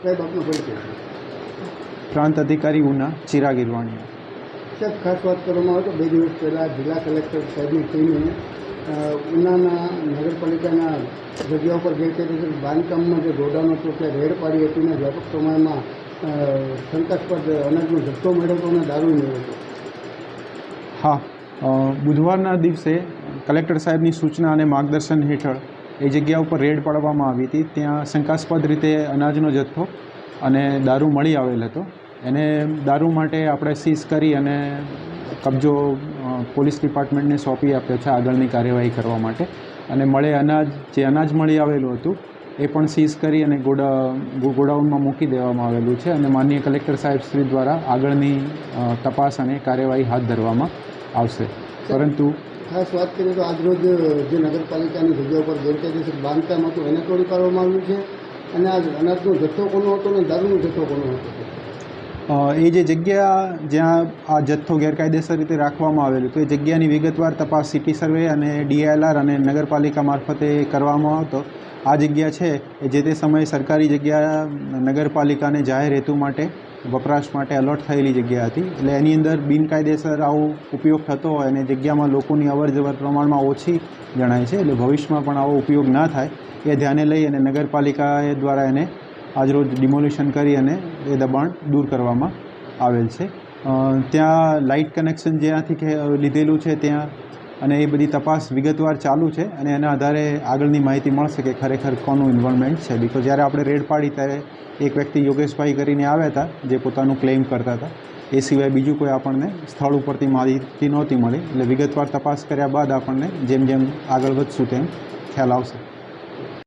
કઈ બાબતનો પરિચય પ્રાંત અધિકારી ઉના ચિરાગ ઇરવાણીયા સાહેબ ખાસ વાત કરવામાં આવે તો બે દિવસ પહેલાં જિલ્લા કલેક્ટર સાહેબની ટીમે ઉનાના નગરપાલિકાના જગ્યા ઉપર ગેરકાયદેસર બાંધકામમાં જે ગોડાઉન હતું ત્યાં રેડ પાડી હતી અને વ્યાપક પ્રમાણમાં શંકાસ્પદ અનાજનો જથ્થો મેળવતો અને દારૂ મેળવતો હા બુધવારના દિવસે કલેક્ટર સાહેબની સૂચના અને માર્ગદર્શન હેઠળ એ જગ્યા ઉપર રેડ પાડવામાં આવી હતી. ત્યાં શંકાસ્પદ રીતે અનાજનો જથ્થો અને દારૂ મળી આવેલ હતો. એને દારૂ માટે આપણે સીઝ કરી અને કબજો પોલીસ ડિપાર્ટમેન્ટને સોંપી આપ્યો છે આગળની કાર્યવાહી કરવા માટે. અને મળે અનાજ જે અનાજ મળી આવેલું હતું એ પણ સીઝ કરી અને ગોડા ગોડાઉનમાં મૂકી દેવામાં આવેલું છે. અને માનનીય કલેક્ટર સાહેબ શ્રી દ્વારા આગળની તપાસ અને કાર્યવાહી હાથ ધરવામાં આવશે. પરંતુ ખાસ વાત કરીએ તો આજરોજ જે નગરપાલિકાની જગ્યા ઉપર ગેરકાયદેસર બાંધકામ હતું, એને તોડી પાડવામાં આવ્યું છે. અને આ અનાજનો જથ્થો કોનો હતો અને દારૂનો જથ્થો કોનો હતો? એ જે જગ્યા જ્યાં આ જથ્થો ગેરકાયદેસર રીતે રાખવામાં આવેલું તો એ જગ્યાની વિગતવાર તપાસ સિટી સર્વે અને ડીએલઆર અને નગરપાલિકા મારફતે કરવામાં આવતો. આ જગ્યા છે એ જે તે સમયે સરકારી જગ્યા નગરપાલિકાને જાહેર હેતુ માટે વપરાશ માટે અલોટ થયેલી જગ્યા હતી. એટલે એની અંદર બિનકાયદેસર આવો ઉપયોગ થતો હોય અને જગ્યામાં લોકોની અવર જવર પ્રમાણમાં ઓછી જણાય છે, એટલે ભવિષ્યમાં પણ આવો ઉપયોગ ના થાય, એ ધ્યાને લઈ અને નગરપાલિકા દ્વારા એને આજરોજ ડિમોલિશન કરી અને એ દબાણ દૂર કરવામાં આવેલ છે. ત્યાં લાઇટ કનેક્શન જ્યાંથી કે લીધેલું છે, ત્યાં અને એ બધી તપાસ વિગતવાર ચાલુ છે અને એના આધારે આગળની માહિતી મળશે કે ખરેખર કોનું ઇન્વોલ્વમેન્ટ છે. બીકોઝ જ્યારે આપણે રેડ પાડી ત્યારે એક વ્યક્તિ યોગેશભાઈ કરીને આવ્યા હતા, જે પોતાનું ક્લેમ કરતા હતા. એ સિવાય બીજું કોઈ આપણને સ્થળ ઉપરથી માહિતી નહોતી મળી. એટલે વિગતવાર તપાસ કર્યા બાદ આપણને જેમ જેમ આગળ વધશું તેમ ખ્યાલ આવશે.